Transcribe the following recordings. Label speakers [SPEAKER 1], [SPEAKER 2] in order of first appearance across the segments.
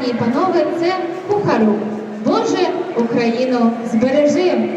[SPEAKER 1] пані і панове, це Кухарук. Боже, Україну збережи!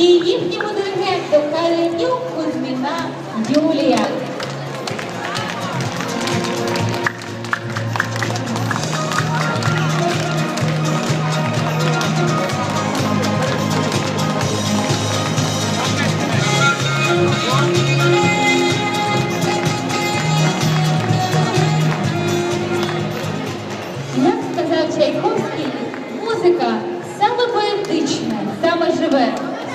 [SPEAKER 2] І їхньому диригенту Калинюк Кузьміна Юлія. Як сказав Чайковський, музика саме поетична, саме живе,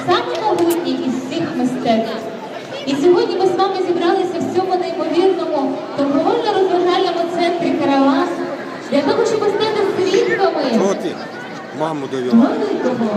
[SPEAKER 2] саме могутнє із всіх мистецтв. І сьогодні ми з вами зібралися в цьому неймовірному торговельно-розважальному центрі Караван для того, щоб стати свідками. Великого